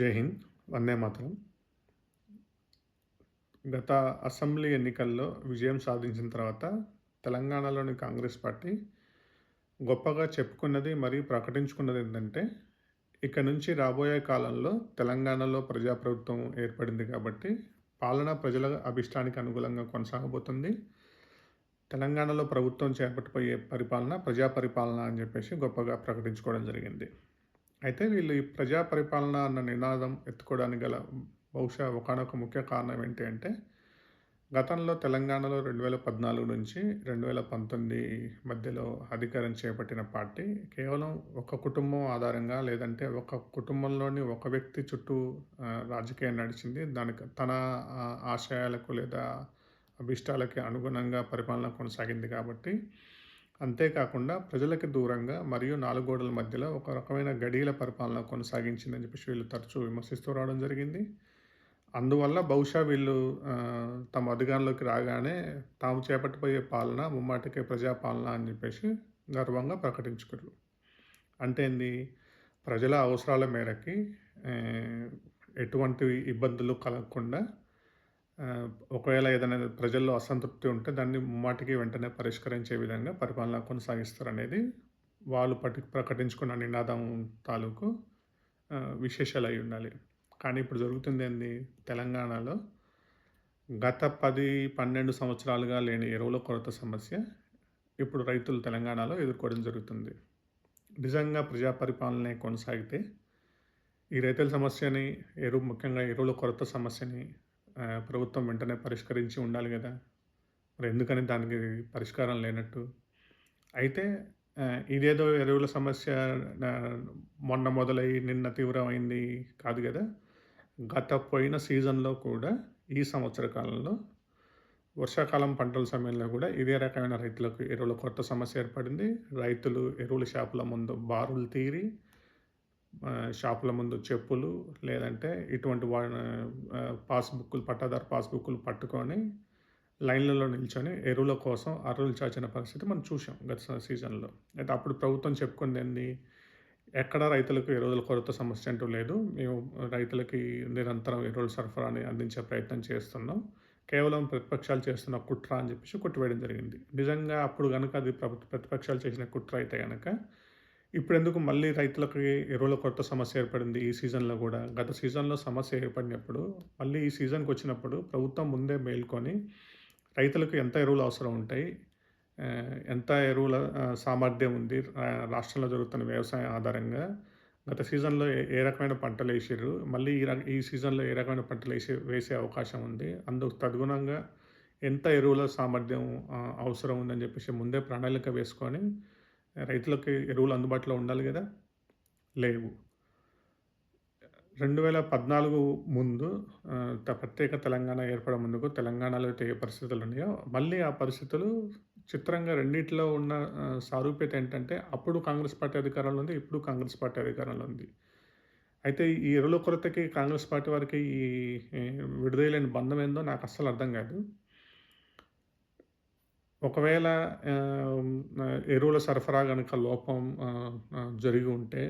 జై హింద్. వందే మాతరం. గత అసెంబ్లీ ఎన్నికల్లో విజయం సాధించిన తర్వాత తెలంగాణలోని కాంగ్రెస్ పార్టీ గొప్పగా చెప్పుకున్నది మరియు ప్రకటించుకున్నది ఏంటంటే ఇక నుంచి రాబోయే కాలంలో తెలంగాణలో ప్రజాప్రభుత్వం ఏర్పడింది కాబట్టి పాలన ప్రజల అభిష్టానికి అనుగుణంగా కొనసాగబోతుంది. తెలంగాణలో ప్రభుత్వం చేపట్టిపోయే పరిపాలన ప్రజా పరిపాలన అని చెప్పేసి గొప్పగా ప్రకటించుకోవడం జరిగింది. అయితే వీళ్ళు ఈ ప్రజా పరిపాలన అన్న నినాదం ఎత్తుకోవడానికి గల బహుశా ఒకనొక ముఖ్య కారణం ఏంటి అంటే గతంలో తెలంగాణలో రెండు వేల పద్నాలుగు నుంచి రెండు వేల పంతొమ్మిది మధ్యలో అధికారం చేపట్టిన పార్టీ కేవలం ఒక కుటుంబం ఆధారంగా లేదంటే ఒక కుటుంబంలోని ఒక వ్యక్తి చుట్టూ రాజకీయం నడిచింది. దానికి తన ఆశయాలకు లేదా అభిష్టాలకి అనుగుణంగా పరిపాలన కొనసాగింది కాబట్టి అంతేకాకుండా ప్రజలకు దూరంగా మరియు నాలుగు గోడల మధ్యలో ఒక రకమైన గడియల పరిపాలన కొనసాగించిందని చెప్పేసి వీళ్ళు తరచూ విమర్శిస్తూ రావడం జరిగింది. అందువల్ల బహుశా వీళ్ళు తమ అధికారంలోకి రాగానే తాము చేపట్టిపోయే పాలన ముమ్మాటికే ప్రజాపాలన అని చెప్పేసి గర్వంగా ప్రకటించుకున్నారు అంటే ఏంది? ప్రజల అవసరాల మేరకి ఎటువంటి ఇబ్బందులు కలగకుండా ఒకవేళ ఏదైనా ప్రజల్లో అసంతృప్తి ఉంటే దాన్ని మాటికి వెంటనే పరిష్కరించే విధంగా పరిపాలన కొనసాగిస్తారనేది వాళ్ళు పట్టి ప్రకటించుకున్న నినాదం తాలూకు విశేషాలు అయి ఉండాలి. కానీ ఇప్పుడు జరుగుతుంది ఏంది? తెలంగాణలో గత పది పన్నెండు సంవత్సరాలుగా లేని ఎరువుల కొరత సమస్య ఇప్పుడు రైతులు తెలంగాణలో ఎదుర్కోవడం జరుగుతుంది. నిజంగా ప్రజా పరిపాలనే కొనసాగితే ఈ రైతుల సమస్యని ఎరువు ముఖ్యంగా ఎరువుల కొరత సమస్యని ప్రభుత్వం వెంటనే పరిష్కరించి ఉండాలి కదా. మరి ఎందుకని దానికి పరిష్కారం లేనట్టు? అయితే ఇదేదో ఎరువుల సమస్య మొన్న మొదలై నిన్న తీవ్రమైంది కాదు కదా. గత పోయిన సీజన్లో కూడా ఈ సంవత్సర కాలంలో వర్షాకాలం పంటల సమయంలో కూడా ఇదే రకమైన రైతులకు ఎరువుల కొత్త సమస్య ఏర్పడింది. రైతులు ఎరువుల షాపుల ముందు బారులు తీరి షాపుల ముందు చెప్పులు లేదంటే ఇటువంటి వా పాస్బుక్లు పట్టాదారు పాస్బుక్లు పట్టుకొని లైన్లలో నిల్చొని ఎరువుల కోసం అరువులు చాచిన పరిస్థితి మనం చూసాం గత సీజన్లో. అయితే అప్పుడు ప్రభుత్వం చెప్పుకుంది ఏంది? ఎక్కడ రైతులకు ఎరువుల కొరత సమస్య అంటూ లేదు. మేము రైతులకి నిరంతరం ఎరువుల సరఫరాని అందించే ప్రయత్నం చేస్తున్నాం. కేవలం ప్రతిపక్షాలు చేస్తున్న కుట్ర అని చెప్పేసి కొట్టివేయడం జరిగింది. నిజంగా అప్పుడు కనుక అది ప్రతిపక్షాలు చేసిన కుట్ర అయితే కనుక ఇప్పుడు ఎందుకు మళ్ళీ రైతులకి ఎరువుల కొత్త సమస్య ఏర్పడింది? ఈ సీజన్లో కూడా. గత సీజన్లో సమస్య ఏర్పడినప్పుడు మళ్ళీ ఈ సీజన్కి వచ్చినప్పుడు ప్రభుత్వం ముందే మేల్కొని రైతులకు ఎంత ఎరువులు అవసరం ఉంటాయి? ఎంత ఎరువుల సామర్థ్యం ఉంది? రాష్ట్రంలో జరుగుతున్న వ్యవసాయం ఆధారంగా గత సీజన్లో ఏ రకమైన పంటలు వేసారు మళ్ళీ ఈ ఈ సీజన్లో ఏ రకమైన పంటలు వేసే వేసే అవకాశం ఉంది? అందుకు తద్గుణంగా ఎంత ఎరువుల సామర్థ్యం అవసరం ఉందని చెప్పేసి ముందే ప్రణాళిక వేసుకొని రైతులకి ఎరువులు అందుబాటులో ఉండాలి కదా? లేవు. రెండు వేల పద్నాలుగు ముందు ప్రత్యేక తెలంగాణ ఏర్పడే ముందుకు తెలంగాణలో అయితే ఏ పరిస్థితులు ఉన్నాయో మళ్ళీ ఆ పరిస్థితులు చిత్రంగా రెండింటిలో ఉన్న సారూప్యత ఏంటంటే అప్పుడు కాంగ్రెస్ పార్టీ అధికారంలో ఉంది ఇప్పుడు కాంగ్రెస్ పార్టీ అధికారంలో ఉంది. అయితే ఈ ఎరువుల కొరతకి కాంగ్రెస్ పార్టీ వారికి ఈ విడుదలైన బంధం ఏందో నాకు అస్సలు అర్థం కాదు. ఒకవేళ ఎరువుల సరఫరా కనుక లోపం జరిగి ఉంటే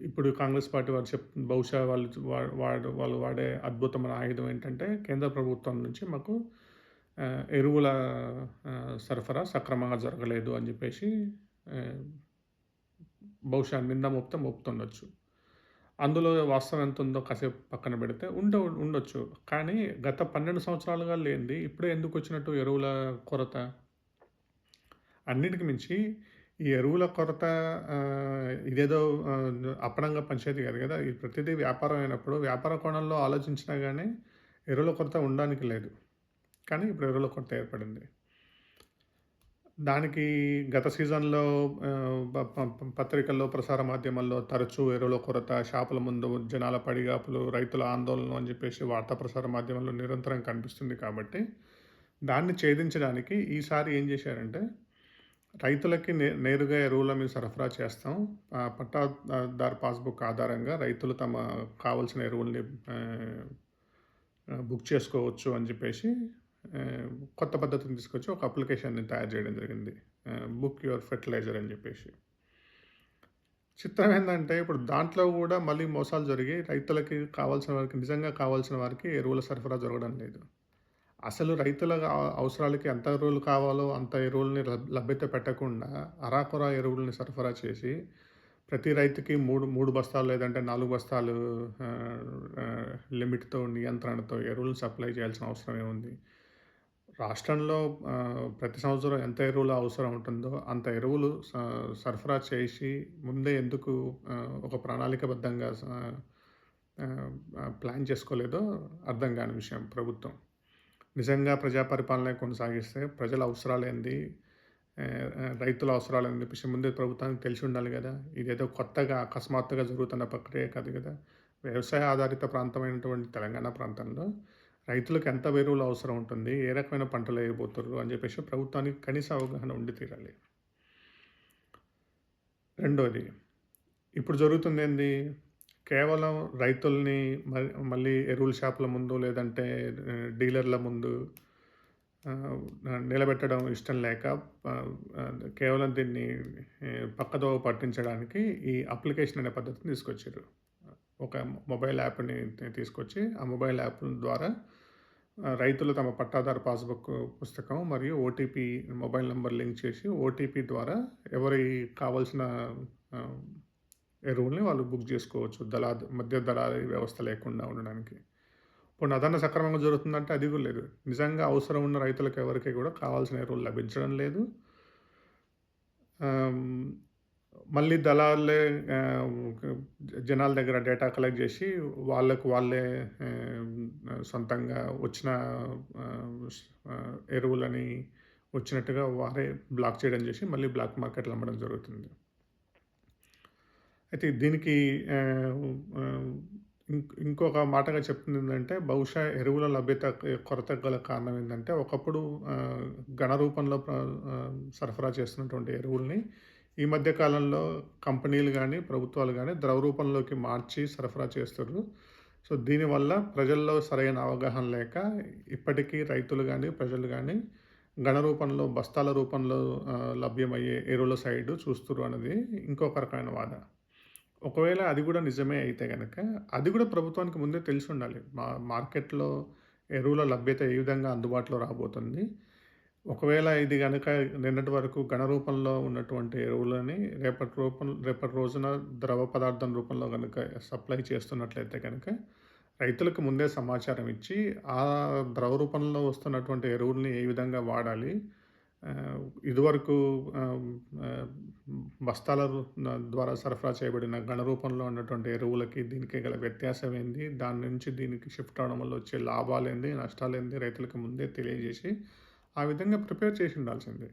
ఇప్పుడు కాంగ్రెస్ పార్టీ వారు చెప్ బహుశా వాళ్ళు వాడు వాళ్ళు వాడే అద్భుతమైన ఆయుధం ఏంటంటే కేంద్ర ప్రభుత్వం నుంచి మాకు ఎరువుల సరఫరా సక్రమంగా జరగలేదు అని చెప్పేసి బహుశా నింద మొత్తం మోపుతుండొచ్చు. అందులో వాస్తవం ఎంత ఉందో కాసేపు పక్కన పెడితే ఉండ ఉండొచ్చు. కానీ గత పన్నెండు సంవత్సరాలుగా లేనిది ఇప్పుడే ఎందుకు వచ్చినట్టు ఎరువుల కొరత? అన్నిటికి మించి ఈ ఎరువుల కొరత ఇదేదో అప్పడంగా పంచేది కాదు కదా. ఇది ప్రతిదీ వ్యాపారం అయినప్పుడు వ్యాపార కోణంలో ఆలోచించినా కానీ ఎరువుల కొరత ఉండడానికి లేదు. కానీ ఇప్పుడు ఎరువుల కొరత ఏర్పడింది. దానికి గత సీజన్లో పత్రికల్లో ప్రసార మాధ్యమాల్లో తరచూ ఎరువుల కొరత షాపుల ముందు జనాల పడిగాపులు రైతుల ఆందోళన అని చెప్పేసి వార్తా ప్రసార మాధ్యమాల్లో నిరంతరం కనిపిస్తుంది కాబట్టి దాన్ని ఛేదించడానికి ఈసారి ఏం చేశారంటే రైతులకి నే నేరుగా ఎరువుల మీద సరఫరా చేస్తాం. పట్టాదారు పాస్బుక్ ఆధారంగా రైతులు తమ కావలసిన ఎరువుల్ని బుక్ చేసుకోవచ్చు అని చెప్పేసి కొత్త పద్ధతిని తీసుకొచ్చి ఒక అప్లికేషన్ని తయారు చేయడం జరిగింది బుక్ యువర్ ఫెర్టిలైజర్ అని చెప్పేసి చిత్రం ఏంటంటే ఇప్పుడు దాంట్లో కూడా మళ్ళీ మోసాలు జరిగి రైతులకి కావాల్సిన వారికి నిజంగా కావాల్సిన వారికి ఎరువుల సరఫరా జరగడం లేదు. అసలు రైతుల అవసరాలకి ఎంత ఎరువులు కావాలో అంత ఎరువులని లభ్యత పెట్టకుండా అరాకొరా ఎరువులని సరఫరా చేసి ప్రతి రైతుకి 3, 3 బస్తాలు లేదంటే నాలుగు బస్తాలు లిమిట్‌తో నియంత్రణతో ఎరువులను సప్లై చేయాల్సిన అవసరం ఏముంది? రాష్ట్రంలో ప్రతి సంవత్సరం ఎంత ఎరువుల అవసరం ఉంటుందో అంత ఎరువులు సరఫరా చేసి ముందే ఎందుకు ఒక ప్రణాళికబద్ధంగా ప్లాన్ చేసుకోలేదో అర్థం కాని విషయం ప్రభుత్వం. నిజంగా ప్రజా పరిపాలన కొనసాగిస్తే ప్రజల అవసరాలేంది, ఏంది? రైతుల అవసరాలేంది చెప్పేసి ముందే ప్రభుత్వానికి తెలిసి ఉండాలి కదా. ఇదేదో కొత్తగా అకస్మాత్తుగా జరుగుతున్న ప్రక్రియ కాదు కదా. వ్యవసాయ ఆధారిత ప్రాంతమైనటువంటి తెలంగాణ ప్రాంతంలో రైతులకు ఎంత ఎరువులు అవసరం ఉంటుంది? ఏ రకమైన పంటలు వేయబోతున్నారు అని చెప్పేసి ప్రభుత్వానికి కనీస అవగాహన ఉండి తీరాలి. రెండోది ఇప్పుడు జరుగుతుందేంది? కేవలం రైతుల్ని మ మళ్ళీ ఎరువుల షాపుల ముందు లేదంటే డీలర్ల ముందు నిలబెట్టడం ఇష్టం లేక కేవలం దీన్ని పక్కదో పక్కదోవ పట్టించడానికి ఈ అప్లికేషన్ అనే పద్ధతిని తీసుకొచ్చారు ఒక మొబైల్ యాప్‌ని తీసుకొచ్చి ఆ మొబైల్ యాప్ ద్వారా రైతులు తమ పట్టాదారు పాస్‌బుక్ పుస్తకం మరియు ఓటీపీ మొబైల్ నెంబర్ లింక్ చేసి ఓటీపీ ద్వారా ఎవరి కావాల్సిన ఎరువుల్ని వాళ్ళు బుక్ చేసుకోవచ్చు దళా మధ్య దళాది వ్యవస్థ లేకుండా ఉండడానికి. ఇప్పుడు అదన సక్రమంగా జరుగుతుందంటే అది కూడా లేదు. నిజంగా అవసరం ఉన్న రైతులకు ఎవరికీ కూడా కావాల్సిన ఎరువులు లభించడం లేదు. మళ్ళీ దళారులే జనాల దగ్గర డేటా కలెక్ట్ చేసి వాళ్ళకు వాళ్ళే సొంతంగా వచ్చిన ఎరువులని వచ్చినట్టుగా వారే బ్లాక్ చేయడం చేసి మళ్ళీ బ్లాక్ మార్కెట్‌లో అమ్మడం జరుగుతుంది. అయితే దీనికి ఇంకొక మాటగా చెప్తుందేంటంటే బహుశా ఎరువుల లభ్యత కొరత గల కారణం ఏంటంటే ఒకప్పుడు గణ ఘన రూపంలో సరఫరా చేస్తున్నటువంటి ఎరువుల్ని ఈ మధ్య కాలంలో కంపెనీలు కానీ ప్రభుత్వాలు కానీ ద్రవ రూపంలోకి మార్చి సరఫరా చేస్తుర్రు. సో, దీనివల్ల ప్రజల్లో సరైన అవగాహన లేక ఇప్పటికీ రైతులు కానీ ప్రజలు కానీ గణ రూపంలో బస్తాల రూపంలో లభ్యమయ్యే ఎరువుల సైడు చూస్తుర్రు అనేది ఇంకొక రకమైన వాదన. ఒకవేళ అది కూడా నిజమే అయితే కనుక అది కూడా ప్రభుత్వానికి ముందే తెలిసి ఉండాలి మా మార్కెట్‌లో ఎరువుల లభ్యత ఏ విధంగా అందుబాటులో రాబోతుంది. ఒకవేళ ఇది కనుక నిన్నటి వరకు ఘన రూపంలో ఉన్నటువంటి ఎరువులని రేపటి రూపం రేపటి రోజున ద్రవ పదార్థం రూపంలో కనుక సప్లై చేస్తున్నట్లయితే కనుక రైతులకు ముందే సమాచారం ఇచ్చి ఆ ద్రవ రూపంలో వస్తున్నటువంటి ఎరువుల్ని ఏ విధంగా వాడాలి? ఇదివరకు బస్తాల ద్వారా సరఫరా చేయబడిన ఘన రూపంలో ఉన్నటువంటి ఎరువులకి దీనికి గల వ్యత్యాసం ఏంది? దాని నుంచి దీనికి షిఫ్ట్ అవడం వల్ల వచ్చే లాభాలేంది? నష్టాలేంది? రైతులకు ముందే తెలియజేసి ఆ విధంగా ప్రిపేర్ చేసి ఉండాల్సింది.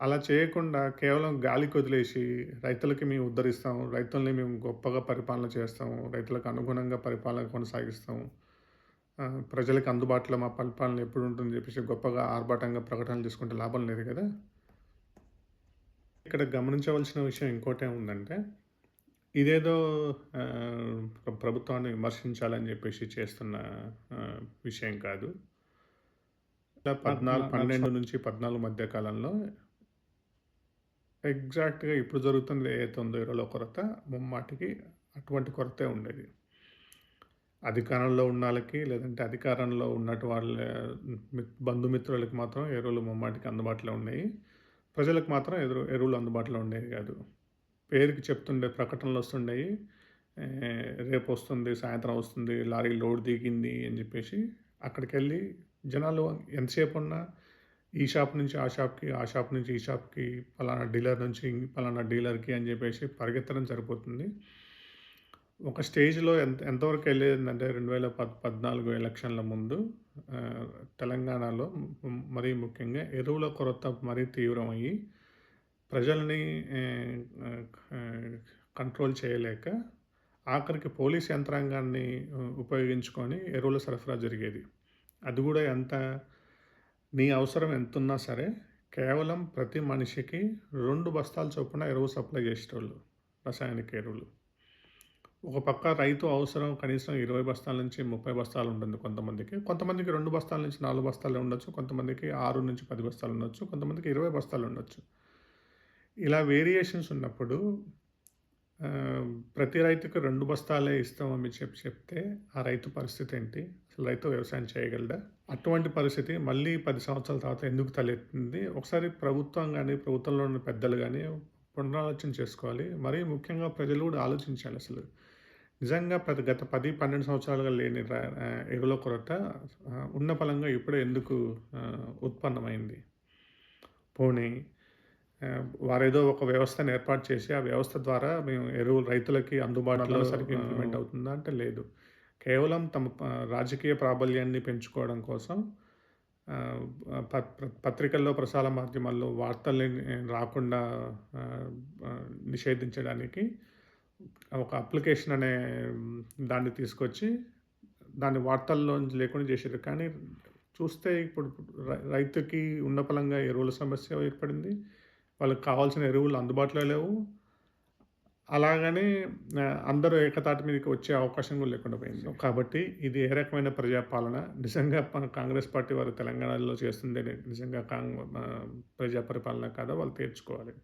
అలా చేయకుండా కేవలం గాలికి వదిలేసి రైతులకి మేము ఉద్ధరిస్తాం. రైతుల్ని మేము గొప్పగా పరిపాలన చేస్తాము. రైతులకు అనుగుణంగా పరిపాలన కొనసాగిస్తాము. ప్రజలకు అందుబాటులో మా పరిపాలన ఎప్పుడు ఉంటుందని చెప్పేసి గొప్పగా ఆర్భాటంగా ప్రకటనలు చేసుకుంటే లాభం లేదు కదా ఇక్కడ గమనించవలసిన విషయం ఇంకోటే ఉందంటే ఇదేదో ప్రభుత్వాన్ని విమర్శించాలని చెప్పేసి చేస్తున్న విషయం కాదు. 14 12-14 మధ్య కాలంలో ఎగ్జాక్ట్‌గా ఇప్పుడు జరుగుతుంది ఏదైతే ఉందో ఎరువుల కొరత ముమ్మాటికి అటువంటి కొరతే ఉండేది. అధికారంలో ఉన్నోళ్ళకి లేదంటే అధికారంలో ఉన్నటు వాళ్ళ బంధుమిత్రులకి మాత్రం ఎరువులు ముమ్మాటికి అందుబాటులో ఉన్నాయి. ప్రజలకు మాత్రం ఎదురు ఎరువులు అందుబాటులో ఉండేవి గాదు. పేరుకి చెప్తుండే ప్రకటనలొస్తుండేయి. ఆహ్, రేపొస్తుంది, సాయంత్రం వస్తుంది, లారీ లోడ్ దిగింది అని జెప్పేసి అక్కడికెళ్ళి జనాలు ఎంతసేపు ఉన్నా ఈ షాప్ నుంచి ఆ షాప్‌కి, ఆ షాప్ నుంచి ఈ షాప్‌కి, పలానా డీలర్ నుంచి పలానా డీలర్‌కి అని చెప్పేసి పరిగెత్తడం సరిపోతుంది. ఒక స్టేజ్‌లో ఎంత ఎంతవరకు వెళ్ళేదంటే రెండు వేల పద్ పద్నాలుగు ఎలక్షన్‌ల ముందు తెలంగాణలో మరీ ముఖ్యంగా ఎరువుల కొరత మరీ తీవ్రమయ్యి ప్రజల్ని కంట్రోల్ చేయలేక ఆఖరికి పోలీస్ యంత్రాంగాన్ని ఉపయోగించుకొని ఎరువుల సరఫరా జరిగేది. అది కూడా ఎంత నీ అవసరం ఎంతున్నా సరే కేవలం ప్రతి మనిషికి రెండు బస్తాల చొప్పున ఎరువు సప్లై చేసేటోళ్ళు రసాయనిక ఎరువులు. ఒక పక్క రైతు అవసరం కనీసం 20 బస్తాల నుంచి 30 బస్తాలు ఉంటుంది కొంతమందికి. కొంతమందికి రెండు బస్తాల నుంచి నాలుగు బస్తాలు ఉండొచ్చు. కొంతమందికి 6-10 బస్తాలు ఉండొచ్చు. కొంతమందికి 20 బస్తాలు ఉండొచ్చు. ఇలా వేరియేషన్స్ ఉన్నప్పుడు ప్రతి రైతుకు రెండు బస్తాలే ఇస్తామని చెప్పి చెప్తే, ఆ రైతు పరిస్థితి ఏంటి? అసలు రైతు వ్యవసాయం చేయగలడా? అటువంటి పరిస్థితి మళ్ళీ పది సంవత్సరాల తర్వాత ఎందుకు తలెత్తింది? ఒకసారి ప్రభుత్వం కానీ ప్రభుత్వంలో ఉన్న పెద్దలు కానీ పునరాలోచన చేసుకోవాలి. మరీ ముఖ్యంగా ప్రజలు కూడా ఆలోచించాలి అసలు. నిజంగా ప్రతి గత 10, 12 సంవత్సరాలుగా లేని ఎగుల కొరత ఉన్న ఫలంగా ఇప్పుడే ఎందుకు ఉత్పన్నమైంది? పోనీ వారేదో ఒక వ్యవస్థను ఏర్పాటు చేసి, ఆ వ్యవస్థ ద్వారా మేము ఎరువులు రైతులకి అందుబాటులో సరిగ్గా ఇంప్లిమెంట్ అవుతుందా అంటే లేదు. కేవలం తమ రాజకీయ ప్రాబల్యాన్ని పెంచుకోవడం కోసం పత్రికల్లో, ప్రసార మాధ్యమాల్లో వార్తల్ని రాకుండా నిషేధించడానికి ఒక అప్లికేషన్ అనే దాన్ని తీసుకొచ్చి, దాన్ని వార్తల్లోంచి లేకుండా చేసిర్రు. కానీ చూస్తే ఇప్పుడు రైతుకి ఉన్న పలంగా ఎరువుల సమస్య ఏర్పడింది. వాళ్ళకి కావాల్సిన ఎరువులు అందుబాటులో లేవు. అలాగని అందరూ ఏకతాటి మీదకి వచ్చే అవకాశం కూడా లేకుండా పోయింది. కాబట్టి ఇది ఏ రకమైన ప్రజాపాలన? నిజంగా కాంగ్రెస్ పార్టీ వారు తెలంగాణలో చేస్తుంది నిజంగా కాంగ్ ప్రజా పరిపాలన కాదా? వాళ్ళు తీర్చుకోవాలి